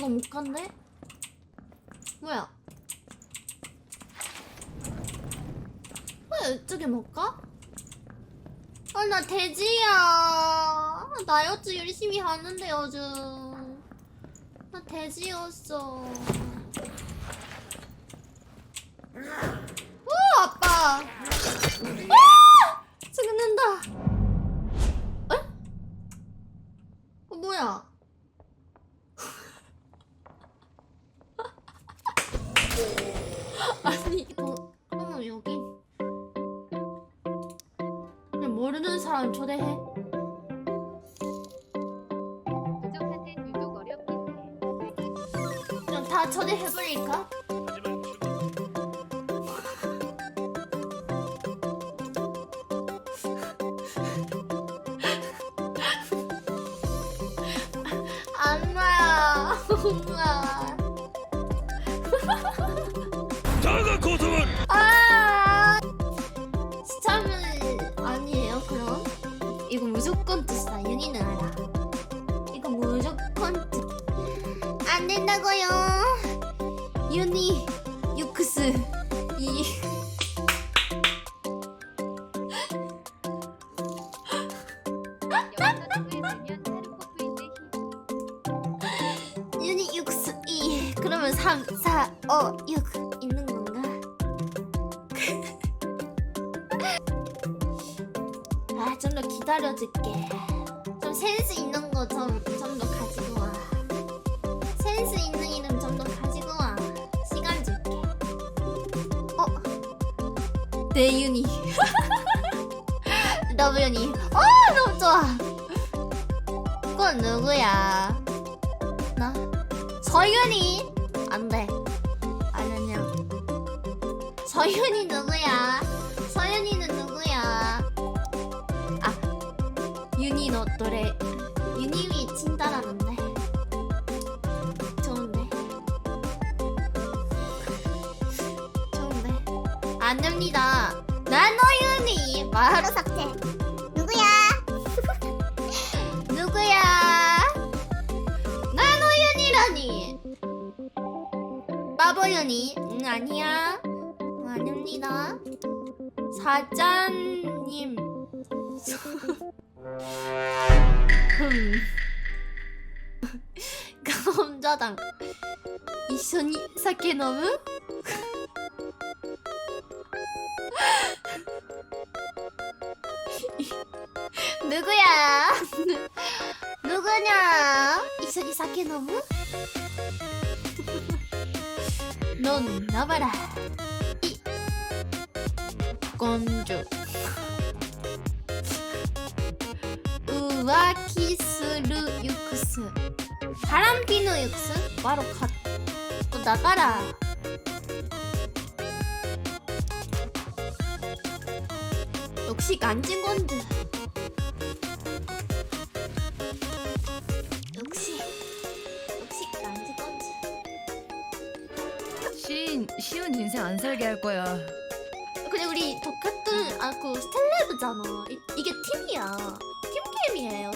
이거 못 간대? 뭐야? 왜 이쪽에 못 가? 아, 나 돼지야. 나 요즘 열심히 하는데, 요즘. 나 돼지였어. 오, 아빠. 아니, 이거, 어, 여기. 그냥 모르는 사람 초대해. 그냥 다 초대해버릴까? 엄마야, 엄마. 된다고요. 윤희, 유크스, 이. 윤희, 유크스, 이. 그러면 3, 4, 5, 6 있는 건가? 아, 좀 더 기다려줄게. 대윤이. 너브윤이. 어, 너무 좋아. 그건 누구야? 나? 서윤이? 안 돼. 아니야. 서윤이 누구야? 서윤이는 누구야? 아, 윤희 너 노래 유니미 친다라는데 좋은데 안 됩니다 나노 윤희 바로 삭제 누구야 누구야 나노 윤희라니 바보 윤희 응 아니야 응, 아닙니다 사장님 흠. 감자당 이緒に 酒飲む 누구야? 누구냐? 이소리 사케 너무? 넌 나봐라. 이 건조. 우와키스루 육수. 바람피노 육수? 바로 갖고 나가라. 역시 간징건드 역시 역시 간징건드 쉬운, 쉬운 인생 안 살게 할 거야. 근데 우리 똑같은 아그 스텔레브잖아. 이, 이게 팀이야. 팀 게임이에요